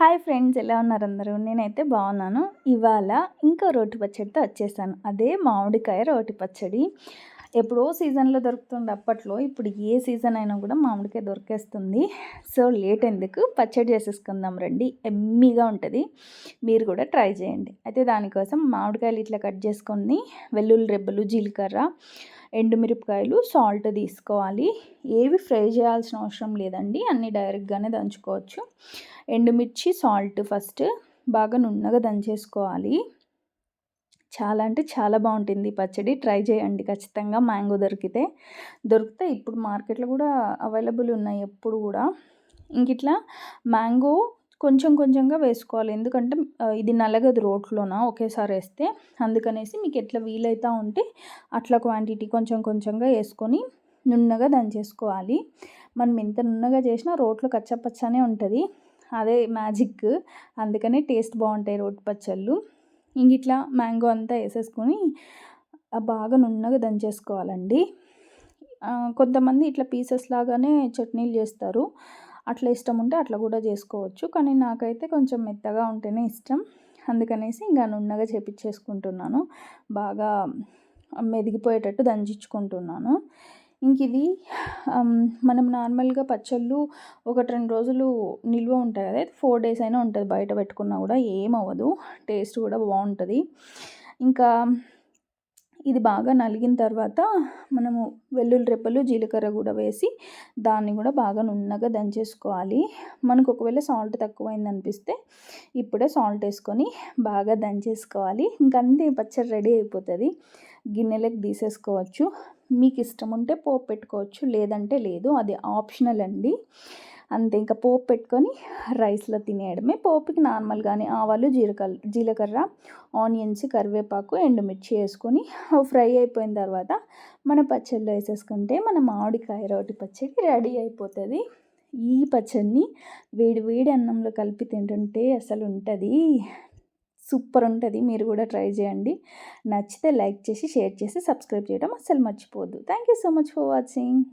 Hi friends ఎలా ఉన్నారు అందరూ? నేనైతే బాగున్నాను. ఇవాళ ఇంకో రోటి పచ్చడితో వచ్చేసాను. అదే మామిడికాయ రోటి పచ్చడి. ఎప్పుడో సీజన్లో దొరుకుతుంది అప్పట్లో ఇప్పుడు ఏ సీజన్ అయినా కూడా మామిడికాయ దొరికేస్తుంది. సో లేట్ ఎందుకు? పచ్చడి చేసేసుకుందాం రండి. ఎమ్మీగా ఉంటుంది. మీరు కూడా ట్రై చేయండి. అయితే దానికోసం మామిడికాయలు ఇట్లా కట్ చేసుకొని వెల్లుల్లి రెబ్బలు జీలకర్ర ఎండుమిరపకాయలు సాల్ట్ తీసుకోవాలి. ఏవి ఫ్రై చేయాల్సిన అవసరం లేదండి. అన్నీ డైరెక్ట్గానే దంచుకోవచ్చు. ఎండుమిర్చి సాల్ట్ ఫస్ట్ బాగా నున్నగా దంచేసుకోవాలి. చాలా అంటే చాలా బాగుంటుంది. పచ్చడి ట్రై చేయండి. ఖచ్చితంగా మ్యాంగో దొరికితే. దొరికితే ఇప్పుడు మార్కెట్లో కూడా అవైలబుల్ ఉన్నాయి ఎప్పుడు కూడా. ఇంక ఇట్లా మ్యాంగో కొంచెం కొంచెంగా వేసుకోవాలి. ఎందుకంటే ఇది నలగదు రోట్లోన ఒకేసారి వేస్తే. అందుకనేసి మీకు ఎట్లా వీలైతే ఉంటే అట్లా క్వాంటిటీ కొంచెం కొంచెంగా వేసుకొని నున్నగా దంచేసుకోవాలి. మనం ఎంత నున్నగా చేసినా రోట్లో కచ్చపచ్చనే ఉంటుంది. అదే మ్యాజిక్. అందుకనే టేస్ట్ బాగుంటాయి రోటి పచ్చళ్ళు. ఇంక ఇట్లా మ్యాంగో అంతా వేసేసుకొని బాగా నున్నగా దంచేసుకోవాలండి. కొంతమంది ఇట్లా పీసెస్ లాగానే చట్నీలు చేస్తారు. అట్లా ఇష్టం ఉంటే అట్లా కూడా చేసుకోవచ్చు. కానీ నాకైతే కొంచెం మెత్తగా ఉంటేనే ఇష్టం. అందుకనేసి ఇంకా నున్నగా చేపించేసుకుంటున్నాను బాగా మెదిగిపోయేటట్టు దంచించుకుంటున్నాను ఇంక ఇది మనం నార్మల్గా పచ్చళ్ళు ఒకటి రెండు రోజులు నిల్వ ఉంటాయి కదా ఫోర్ డేస్ అయినా ఉంటుంది. బయట పెట్టుకున్నా కూడా ఏమవ్వదు. టేస్ట్ కూడా బాగుంటుంది. ఇంకా ఇది బాగా నలిగిన తర్వాత మనము వెల్లుల్లి రెప్పలు జీలకర్ర కూడా వేసి దాన్ని కూడా బాగా నున్నగా దంచేసుకోవాలి. మనకు ఒకవేళ సాల్ట్ తక్కువైంది అనిపిస్తే ఇప్పుడే సాల్ట్ వేసుకొని బాగా దంచేసుకోవాలి. ఇంకంతే పచ్చడి రెడీ అయిపోతుంది. గిన్నెలకు తీసేసుకోవచ్చు. మీకు ఇష్టం ఉంటే పోపు పెట్టుకోవచ్చు లేదంటే లేదు. అది ఆప్షనల్ అండి. అంతే ఇంకా పోపు పెట్టుకొని రైస్లో తినేయడమే. పోపుకి నార్మల్గానే ఆవాలు జీలకర్ర జీలకర్ర ఆనియన్స్ కరివేపాకు ఎండుమిర్చి వేసుకొని ఫ్రై అయిపోయిన తర్వాత మన పచ్చళ్ళు వేసేసుకుంటే మన మామిడికాయ రోటి పచ్చడి రెడీ అయిపోతుంది. ఈ పచ్చడిని వేడి వేడి అన్నంలో కలిపి తింటుంటే అసలు ఉంటుంది. సూపర్ ఉంటుంది. మీరు కూడా ట్రై చేయండి. నచ్చితే లైక్ చేసి షేర్ చేసి సబ్స్క్రైబ్ చేయడం అస్సలు మర్చిపోవద్దు. Thank you so much for watching.